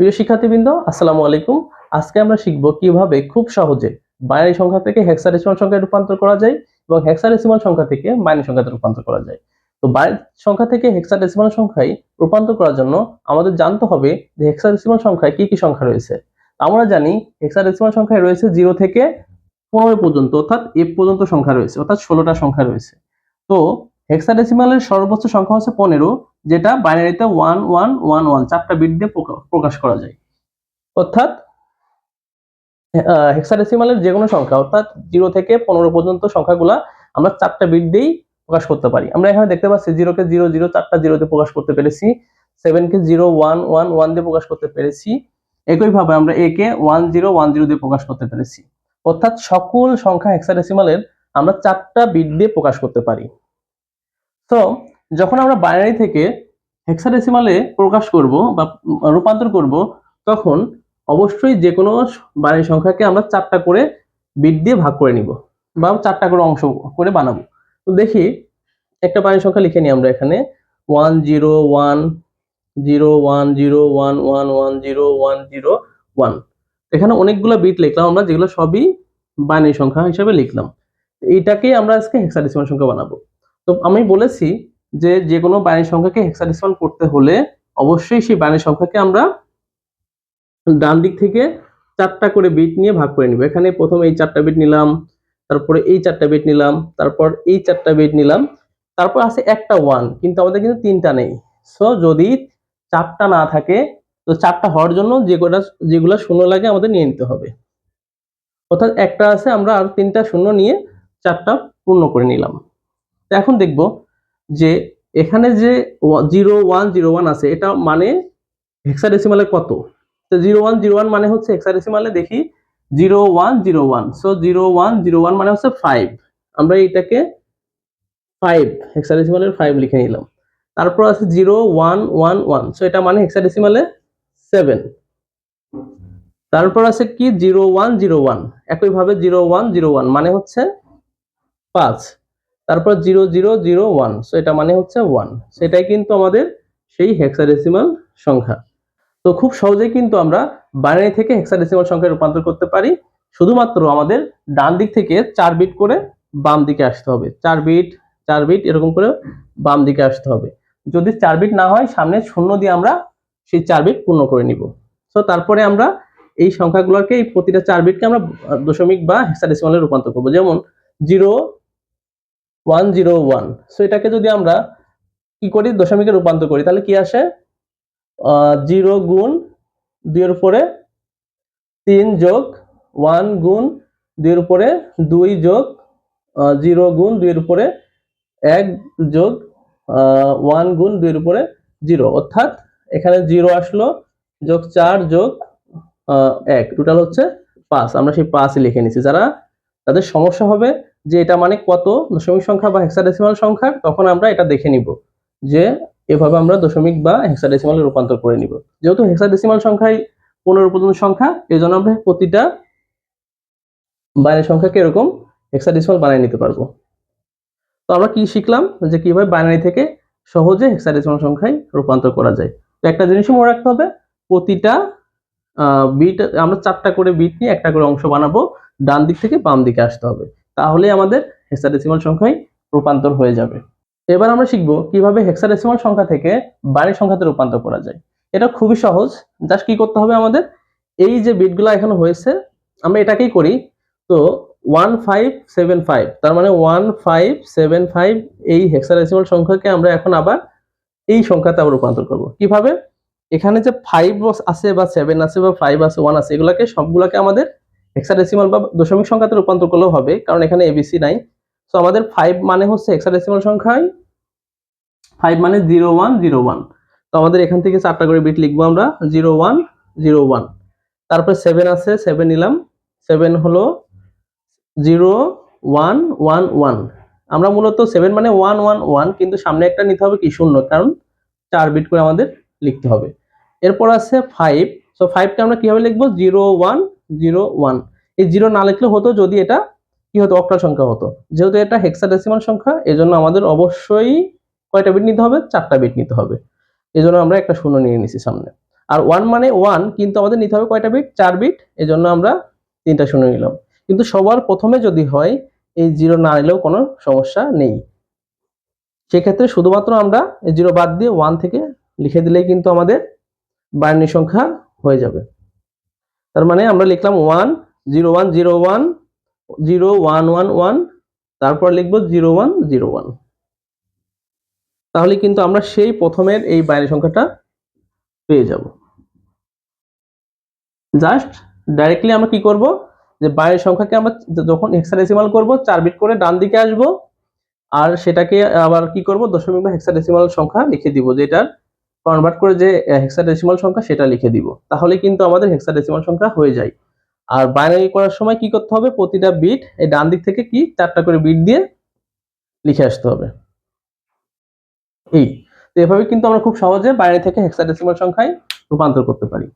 প্রিয় শিক্ষার্থীবৃন্দ, আসসালামু আলাইকুম। আজকে আমরা শিখব কীভাবে খুব সহজে বাইনারি সংখ্যা থেকে হেক্সাডেসিমাল সংখ্যায় রূপান্তর করা যায় এবং হেক্সাডেসিমাল সংখ্যা থেকে বাইনারি সংখ্যাতে রূপান্তর করা যায়। তো বাইনারি সংখ্যা থেকে হেক্সাডেসিমাল সংখ্যায় রূপান্তর করার জন্য আমাদের জানতে হবে যে হেক্সাডেসিমাল সংখ্যায় কি কি সংখ্যা রয়েছে। আমরা জানি হেক্সাডেসিমাল সংখ্যায় রয়েছে জিরো থেকে পনেরো পর্যন্ত, অর্থাৎ এফ পর্যন্ত সংখ্যা রয়েছে, অর্থাৎ ষোলোটা সংখ্যা রয়েছে। তো হেক্সাডেসিমালের সর্বোচ্চ সংখ্যা হচ্ছে পনেরো, যেটা বাইনারিতে ওয়ান ওয়ান ওয়ান ওয়ান চারটা বিট দিয়ে প্রকা- প্রকাশ করা যায়। অর্থাৎ হেক্সাডেসিমালের যে কোনো সংখ্যা, অর্থাৎ জিরো থেকে পনেরো পর্যন্ত সংখ্যাগুলা আমরা চারটা বিট দিয়েই প্রকাশ করতে পারি। আমরা এখানে দেখতে পাচ্ছি জিরোকে জিরো জিরো চারটা জিরোতে প্রকাশ করতে পেরেছি সেভেনকে জিরো ওয়ান ওয়ান ওয়ান দিয়ে প্রকাশ করতে পেরেছি, একইভাবে আমরা একে ওয়ান জিরো ওয়ান জিরো দিয়ে প্রকাশ করতে পেরেছি। অর্থাৎ সকল সংখ্যা হেক্সাডেসিমালের আমরা চারটা বিট দিয়ে প্রকাশ করতে পারি। তো যখন আমরা বাইনারি থেকে হেক্সাডেসিমালে প্রকাশ করব বা রূপান্তর করব, তখন অবশ্যই যে কোনো বাইনারি সংখ্যাকে আমরা চারটা করে বিট দিয়ে ভাগ করে নিব বা চারটা করে অংশ করে বানাবো। তো দেখি, একটা বাইনারি সংখ্যা লিখে নিই আমরা এখানে। One zero one zero one zero one one one zero one zero one এখানে অনেকগুলো বিট লিখলাম আমরা, যেগুলো সবই বাইনারি সংখ্যা হিসেবে লিখলাম। এইটাকেই আমরা আজকে হেক্সাডেসিমাল সংখ্যা বানাবো। তো আমি বলেছি যে যে কোনো বাইনারি সংখ্যাকে হেক্সাডেসিমাল করতে হলে অবশ্যই সেই বাইনারি সংখ্যাকে আমরা ডান দিক থেকে চারটা করে বিট নিয়ে ভাগ করে নিব। এখানে প্রথমে এই চারটা বিট নিলাম, তারপরে এই চারটা বিট নিলাম, তারপর এই চারটা বিট নিলাম, তারপর আছে একটা ওয়ান কিন্তু আমাদের কিন্তু তিনটা নেই। সো যদি চারটা না থাকে, তো চারটা হওয়ার জন্য যেগুলা যেগুলা শূন্য লাগে আমাদের নিয়ে নিতে হবে। অর্থাৎ একটা আছে, আমরা আর তিনটা শূন্য নিয়ে চারটা পূর্ণ করে নিলাম। তো এখন দেখব যে এখানে যে জিরো ওয়ান জিরো ওয়ান আছে এটা মানে হেক্সাডেসিমালে কত তো জিরো ওয়ান জিরো ওয়ান মানে হচ্ছে হেক্সাডেসিমালে দেখি zero one zero one so zero one zero one মানে হচ্ছে ফাইভ আমরা এটাকে ফাইভ হেক্সাডেসিমালের ফাইভ লিখে নিলাম তারপর আছে zero one one one so এটা মানে হেক্সাডেসিমালে সেভেন তারপর আছে কি জিরো ওয়ান জিরো ওয়ান একইভাবে জিরো ওয়ান জিরো ওয়ান মানে হচ্ছে পাঁচ তারপর zero zero zero one. So এটা মানে হচ্ছে ওয়ান। সেটাই কিন্তু আমাদের সেই হেক্সাডেসিমাল সংখ্যা। তো খুব সহজেই কিন্তু আমরা বাইনারি থেকে হেক্সাডেসিমাল সংখ্যায় রূপান্তর করতে পারি। শুধুমাত্র আমাদের ডান দিক থেকে চার বিট করে বাম দিকে আসতে হবে। চার বিট চার বিট এরকম করে বাম দিকে আসতে হবে। যদি চার বিট না হয়, সামনে শূন্য দিয়ে আমরা সেই চার বিট পূর্ণ করে নিব। সো তারপরে আমরা এই সংখ্যাগুলোকে, এই প্রতিটা চার বিটকে আমরা দশমিক বা হেক্সাডেসিমালে রূপান্তর করব। যেমন, zero one zero one so এটাকে যদি আমরা কি করি, দশমিকে রূপান্তর করি, তাহলে কি আসে? জিরো গুণ দুইয়ের উপরে তিন যোগ ওয়ান গুণ দুইয়ের উপরে দুই যোগ জিরো গুণ দুইয়ের উপরে এক যোগ ওয়ান গুণ দুইয়ের উপরে জিরো অর্থাৎ এখানে জিরো আসলো, যোগ চার যোগ এক। টোটাল হচ্ছে পাঁচ। আমরা সেই পাঁচই লিখে নিচ্ছি যারা, তাদের সমস্যা হবে যে এটা মানে কত দশমিক সংখ্যা বা হেক্সাডেসিমাল সংখ্যা, তখন আমরা এটা দেখে নিব যে এভাবে আমরা দশমিক বা হেক্সাডেসিমালে রূপান্তর করে নিব। যেহেতু হেক্সাডেসিমাল সংখ্যায় পনেরো পর্যন্ত সংখ্যা এই জন্য আমরা প্রতিটা বাইনারি সংখ্যাকে এরকম হেক্সাডেসিমাল বানিয়ে নিতে পারব। তো আমরা কি শিখলাম? যে কীভাবে বাইনারি থেকে সহজে হেক্সাডেসিমাল সংখ্যায় রূপান্তর করা যায়। তো একটা জিনিসই মনে রাখতে হবে, প্রতিটা বিট আমরা চারটা করে বিট নিয়ে একটা করে অংশ বানাবো ডান দিক থেকে বাম দিকে আসতে হবে। তাহলে আমাদের হেক্সাডেসিমাল সংখ্যায় রূপান্তর হয়ে যাবে। এবার আমরা শিখব কীভাবে হেক্সাডেসিমাল সংখ্যা থেকে বাইরের সংখ্যাতে রূপান্তর করা যায়। এটা খুবই সহজ জাস্ট কি করতে হবে আমাদের? এই যে বিটগুলো এখানে হয়েছে, আমরা এটাকেই করি, তো ওয়ান ফাইভ সেভেন ফাইভ তার মানে ওয়ান ফাইভ সেভেন ফাইভ এই হেক্সাডেসিমাল সংখ্যাকে আমরা এখন আবার এই সংখ্যাতে আবার রূপান্তর করব। কীভাবে? এখানে যে ফাইভ আছে বা সেভেন আছে বা ফাইভ আছে ওয়ান আছে, এগুলাকে সবগুলোকে আমাদের হেক্সাডেসিমাল বা দশমিক সংখ্যাতে রূপান্তর করলেও হবে, কারণ এখানে এবিসি নাই। সো আমাদের ফাইভ মানে হচ্ছে হেক্সাডেসিমাল সংখ্যায় ফাইভ মানে জিরো ওয়ান জিরো ওয়ান তো আমাদের এখান থেকে চারটা করে বিট লিখব আমরা জিরো ওয়ান জিরো ওয়ান তারপরে সেভেন আছে সেভেন নিলাম। সেভেন হলো জিরো ওয়ান ওয়ান ওয়ান আমরা মূলত সেভেন মানে ওয়ান ওয়ান ওয়ান কিন্তু সামনে একটা নিতে হবে কি শূন্য, কারণ চার বিট করে আমাদের লিখতে হবে। এরপর আছে ফাইভ সো ফাইভকে আমরা কীভাবে লিখব? Zero one zero one. এই জিরো না লিখলে হতো যদি এটা কি হতো? অক্টাল সংখ্যা হতো। যেহেতু এটা হেক্সাডেসিমাল সংখ্যা, এজন্য আমাদের অবশ্যই কয়টা বিট নিতে হবে? চারটা বিট নিতে হবে। এই জন্য আমরা একটা শূন্য নিয়ে নিছি সামনে। আর ওয়ান মানে ওয়ান কিন্তু আমাদের নিতে হবে কয়টা বিট চার বিট এই জন্য আমরা তিনটা শূন্য নিলাম। কিন্তু সবার প্রথমে যদি হয়, এই জিরো না নিলেও কোনো সমস্যা নেই। সেক্ষেত্রে শুধুমাত্র আমরা এই জিরো বাদ দিয়ে ওয়ান থেকে লিখে দিলেই কিন্তু আমাদের বাইনারি সংখ্যা হয়ে যাবে। তার মানে আমরা লিখলাম one zero one zero one zero one one one তারপর লিখব জিরো ওয়ান জিরো ওয়ান তাহলে কিন্তু আমরা সেই প্রথমের এই বাইনারি সংখ্যাটা পেয়ে যাব। জাস্ট ডাইরেক্টলি আমরা কি করব? যে বাইরের সংখ্যাকে আমরা যখন হেক্সাডেসিমাল করব, চার বিট করে ডান দিকে আসব, আর সেটাকে আবার কি করব? দশমিক বা হেক্সাডেসিমাল সংখ্যা লিখে দিব যেটার কনভার্ট করে যে হেক্সাডেসিমাল সংখ্যা সেটা লিখে দিব। তাহলে কিন্তু আমাদের হেক্সাডেসিমাল সংখ্যা হয়ে যায়। আর বাইনারি করার সময় কি করতে হবে? প্রতিটা বিট এই ডান দিক থেকে কি চারটা করে বিট দিয়ে লিখে আসতে হবে। এই। তো এভাবে কিন্তু আমরা খুব সহজে বাইরে থেকে হেক্সাডেসিমাল সংখ্যায় রূপান্তর করতে পারি।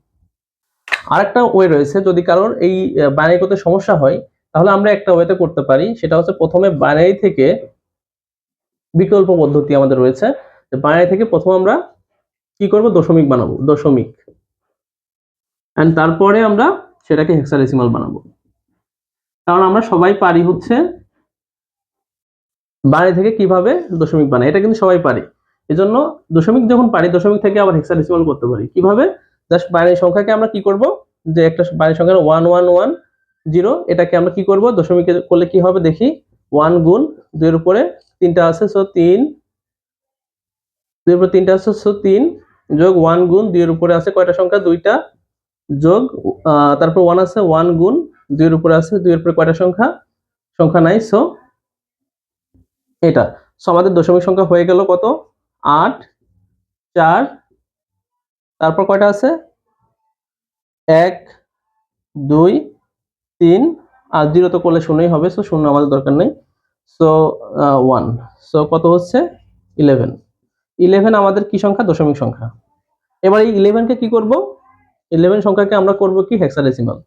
আরেকটা ওয়ে রয়েছে, যদি কারোর এই বাইনারি করতে সমস্যা হয়, তাহলে আমরা একটা ওয়েতে করতে পারি। সেটা হচ্ছে প্রথমে বাইনারি থেকে বিকল্প পদ্ধতি আমাদের রয়েছে। বাইনারি থেকে প্রথম আমরা কি করব? দশমিক বানাবো, দশমিক। এন্ড তারপরে আমরা সেটাকে হেক্সাডেসিমাল বানাবো। কারণ আমরা সবাই পারি হচ্ছে বাইরে থেকে কীভাবে দশমিক বানাই, এটা কিন্তু সবাই পারি। এজন্য দশমিক যখন পারি, দশমিক থেকে আবার হেক্সাডেসিমাল করতে পারি। কীভাবে? জাস্ট বাইরের সংখ্যাকে আমরা কি করব? যে একটা বাইনারি সংখ্যা ওয়ান ওয়ান ওয়ান জিরো এটাকে আমরা কি করব? দশমিকে করলে কি হবে? দেখি ওয়ান গুণ দুইয়ের উপরে তিনটা আছে সো তিন। দুইয়ের উপরে তিনটা আছে সো তিন। যোগ ওয়ান গুণ দুইয়ের উপরে আছে কয়টা সংখ্যা? দুইটা যোগ তারপর ওয়ান আছে ওয়ান গুণ দুইয়ের উপরে আছে দুইয়ের উপরে কয়টা সংখ্যা? সংখ্যা নাই সো এটা। সো আমাদের দশমিক সংখ্যা হয়ে গেল কত? আট, চার, তারপর কয়টা আছে? এক, দুই, তিন। আর জিরো তো করলে শূন্যই হবে সো শূন্য আমাদের দরকার নেই। সো ওয়ান সো কত হচ্ছে? ইলেভেন ইলেভেন আমাদের কি সংখ্যা? দশমিক সংখ্যা। এবার এই ইলেভেনকে কি করব? ইলেভেন সংখ্যাকে আমরা করব কি? হেক্সাডেসিমাল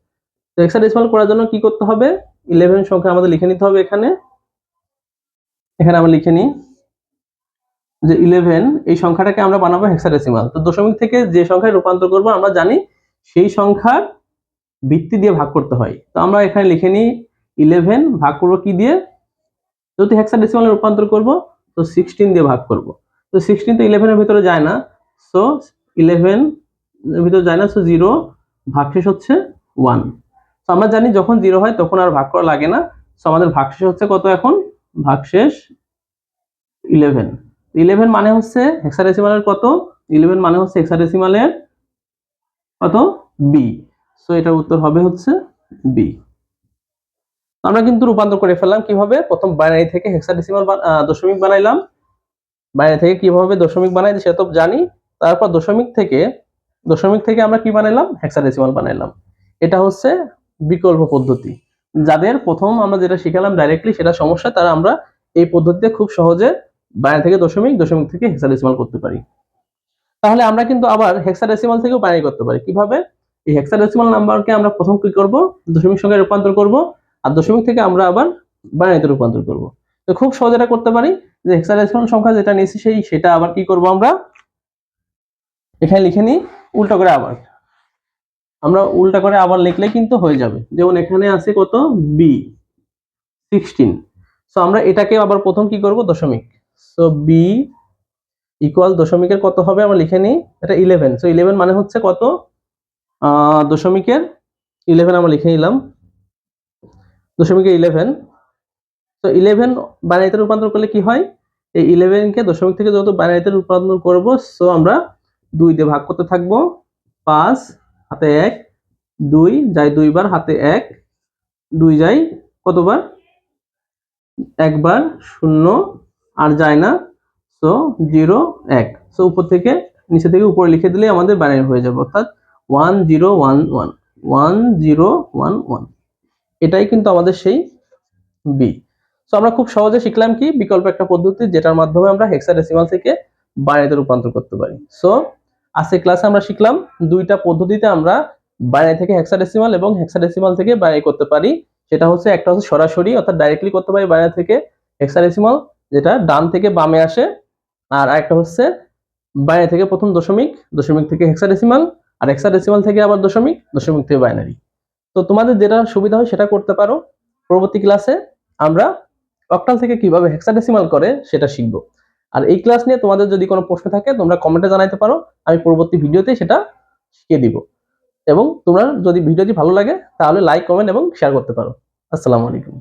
তো হেক্সাডেসিমাল করার জন্য কি করতে হবে? ইলেভেন সংখ্যা আমাদের লিখে নিতে হবে এখানে। এখানে আমরা লিখে নিই যে ইলেভেন এই সংখ্যাটাকে আমরা বানাবো হেক্সাডেসিমাল তো দশমিক থেকে যে সংখ্যায় রূপান্তর করব, আমরা জানি সেই সংখ্যার ভিত্তি দিয়ে ভাগ করতে হয়। তো আমরা এখানে লিখে নিই ইলেভেন ভাগ করব কি দিয়ে? যদি হেক্সাডেসিমালে রূপান্তর করব, তো সিক্সটিন দিয়ে ভাগ করব। তো সিক্সটিন তো ইলেভেনের ভিতরে যায় না। সো ইলেভেন ভিতরে যায় না সো জিরো ভাগশেষ হচ্ছে ওয়ান তো আমরা জানি যখন জিরো হয় তখন আর ভাগ করা লাগে না। সো আমাদের ভাগশেষ হচ্ছে কত এখন? ভাগশেষ ইলেভেন ইলেভেন মানে হচ্ছে হেক্সাডেসিমালের কত? ইলেভেন মানে হচ্ছে হেক্সাডেসিমালের কত? বি সো এটার উত্তর হবে হচ্ছে বি আমরা কিন্তু রূপান্তর করে ফেললাম কীভাবে? প্রথম বাইনারি থেকে হেক্সাডেসিমাল দশমিক বানাইলাম। বাইনারি থেকে কীভাবে দশমিক বানাই সেটা তো জানি। তারপর দশমিক থেকে দশমিক থেকে আমরা কি বানাইলাম? হেক্সাডেসিমাল বানাইলাম। এটা হচ্ছে বিকল্প পদ্ধতি। যাদের প্রথম আমরা যেটা শিখালাম ডাইরেক্টলি সেটা সমস্যা, তারা আমরা এই পদ্ধতিতে খুব সহজে বাইরে থেকে দশমিক দশমিক থেকে হেক্সাডেসিমাল করতে পারি। তাহলে আমরা কিন্তু আবার হেক্সাডেসিমাল থেকেও বাইনারি করতে পারি। কীভাবে? এই হেক্সাডেসিমাল নাম্বারকে আমরা প্রথম কি করব? দশমিক সংখ্যায় রূপান্তর করব। আর দশমিক থেকে আমরা আবার বাইনারিতে রূপান্তর করব। তো খুব সহজ এটা করতে পারি। যে হেক্সাডেসিমাল সংখ্যা যেটা নিয়েছি সেই, সেটা আবার কি করব আমরা? এখানে লিখে নিই, উল্টা করে আবার। আমরা উল্টা করে আবার লিখলে কিন্তু হয়ে যাবে। যেমন এখানে আছে কত? বি সিক্সটিন সো আমরা এটাকে আবার প্রথম কি করব? দশমিক। সো বি ইকুয়াল দশমিকের কত হবে? আমরা লিখে নিই, এটা ইলেভেন সো ইলেভেন মানে হচ্ছে কত? দশমিকের ইলেভেন আমরা লিখে নিলাম। দশমিকের ইলেভেন তো ইলেভেন বাইনারিতে রূপান্তর করলে কি হয়? এই ইলেভেনকে দশমিক থেকে যত বাইনারিতে রূপান্তর করব সো আমরা দুই দিয়ে ভাগ করতে থাকব। পাঁচ, হাতে এক, দুই, যাই দুইবার, হাতে এক, দুই যাই কতবার? একবার, শূন্য, আর যায় না সো জিরো এক। সো উপর থেকে নিচে থেকে উপরে লিখে দিলে আমাদের বাইনারি হয়ে যাবে, অর্থাৎ one zero one one one zero one one এটাই কিন্তু আমাদের সেই বি সো আমরা খুব সহজে শিখলাম কি বিকল্প একটা পদ্ধতি যেটার মাধ্যমে আমরা হেক্সাডেসিমাল থেকে বাইনারিতে রূপান্তর করতে পারি। সো আজকে ক্লাসে আমরা শিখলাম দুইটা পদ্ধতিতে আমরা বাইনারি থেকে হেক্সাডেসিমাল এবং হেক্সাডেসিমাল থেকে বাইনারি করতে পারি। সেটা হচ্ছে একটা হচ্ছে সরাসরি, অর্থাৎ ডাইরেক্টলি করতে পারি বাইনারি থেকে হেক্সাডেসিমাল যেটা ডান থেকে বামে আসে। আর আরেকটা হচ্ছে বাইরে থেকে প্রথম দশমিক দশমিক থেকে হেক্সাডেসিমাল আর হেক্সাডেসিমাল থেকে আবার দশমিক দশমিক থেকে বাইনারি। তো তোমাদের যেটা সুবিধা হয় সেটা করতে পারো। পরবর্তী ক্লাসে আমরা অক্টাল থেকে কীভাবে হেক্সাডেসিমাল করে সেটা শিখব। আর এই ক্লাস নিয়ে তোমাদের যদি কোনো প্রশ্ন থাকে, তোমরা কমেন্টে জানাইতে পারো, আমি পরবর্তী ভিডিওতে সেটা শিখিয়ে দিব। এবং তোমরা যদি ভিডিওটি ভালো লাগে, তাহলে লাইক কমেন্ট এবং শেয়ার করতে পারো। আসসালামু আলাইকুম।